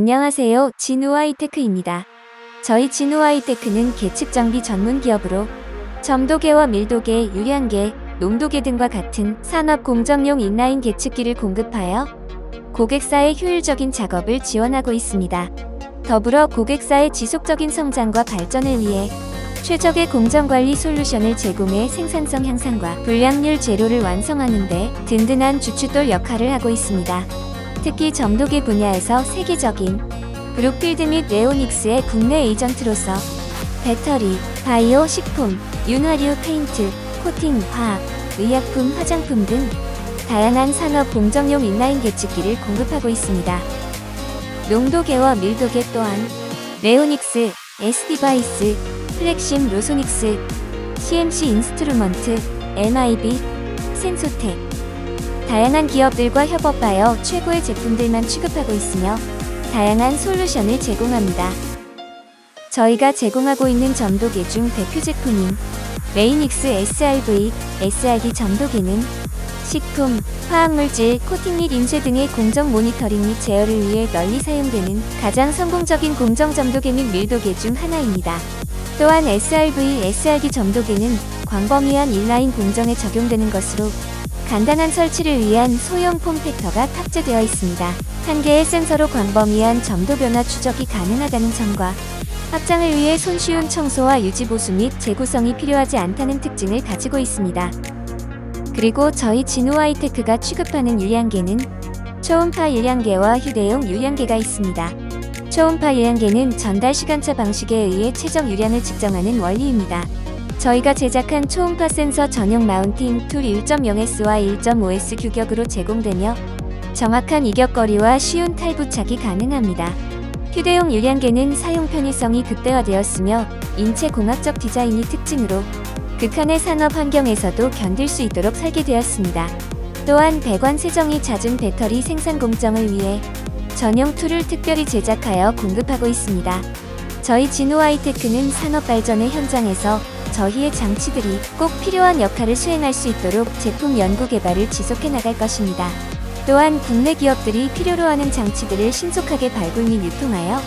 안녕하세요. 진우아이테크입니다. 저희 진우아이테크는 계측 장비 전문 기업으로 점도계와 밀도계, 유량계, 농도계 등과 같은 산업 공정용 인라인 계측기를 공급하여 고객사의 효율적인 작업을 지원하고 있습니다. 더불어 고객사의 지속적인 성장과 발전을 위해 최적의 공정관리 솔루션을 제공해 생산성 향상과 불량률 제로를 완성하는 데 든든한 주춧돌 역할을 하고 있습니다. 특히 점도계 분야에서 세계적인 브룩필드 및 레오닉스의 국내 에이전트로서 배터리, 바이오, 식품, 윤활유, 페인트, 코팅, 화학, 의약품, 화장품 등 다양한 산업 공정용 인라인 계측기를 공급하고 있습니다. 농도계와 밀도계 또한 레오닉스, S디바이스, 플렉심 로소닉스, CMC 인스트루먼트, MIB, 센소텍 다양한 기업들과 협업하여 최고의 제품들만 취급하고 있으며 다양한 솔루션을 제공합니다. 저희가 제공하고 있는 점도계 중 대표 제품인 레이닉스 SRV, SRD 점도계는 식품, 화학물질, 코팅 및 인쇄 등의 공정 모니터링 및 제어를 위해 널리 사용되는 가장 성공적인 공정 점도계 및 밀도계 중 하나입니다. 또한 SRV, SRD 점도계는 광범위한 인라인 공정에 적용되는 것으로 간단한 설치를 위한 소형 폼팩터가 탑재되어 있습니다. 한 개의 센서로 광범위한 점도 변화 추적이 가능하다는 점과 확장을 위해 손쉬운 청소와 유지 보수 및 재구성이 필요하지 않다는 특징을 가지고 있습니다. 그리고 저희 진우 아이테크가 취급하는 유량계는 초음파 유량계와 휴대용 유량계가 있습니다. 초음파 유량계는 전달 시간차 방식에 의해 최적 유량을 측정하는 원리입니다. 저희가 제작한 초음파 센서 전용 마운팅 툴 1.0S와 1.5S 규격으로 제공되며 정확한 이격거리와 쉬운 탈부착이 가능합니다. 휴대용 유량계는 사용 편의성이 극대화되었으며 인체 공학적 디자인이 특징으로 극한의 산업 환경에서도 견딜 수 있도록 설계되었습니다. 또한 배관 세정이 잦은 배터리 생산 공정을 위해 전용 툴을 특별히 제작하여 공급하고 있습니다. 저희 진우아이테크는 산업 발전의 현장에서 저희의 장치들이 꼭 필요한 역할을 수행할 수 있도록 제품 연구 개발을 지속해 나갈 것입니다. 또한 국내 기업들이 필요로 하는 장치들을 신속하게 발굴 및 유통하여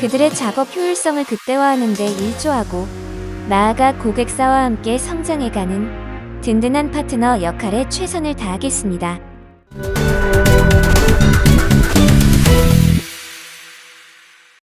그들의 작업 효율성을 극대화하는 데 일조하고 나아가 고객사와 함께 성장해가는 든든한 파트너 역할에 최선을 다하겠습니다.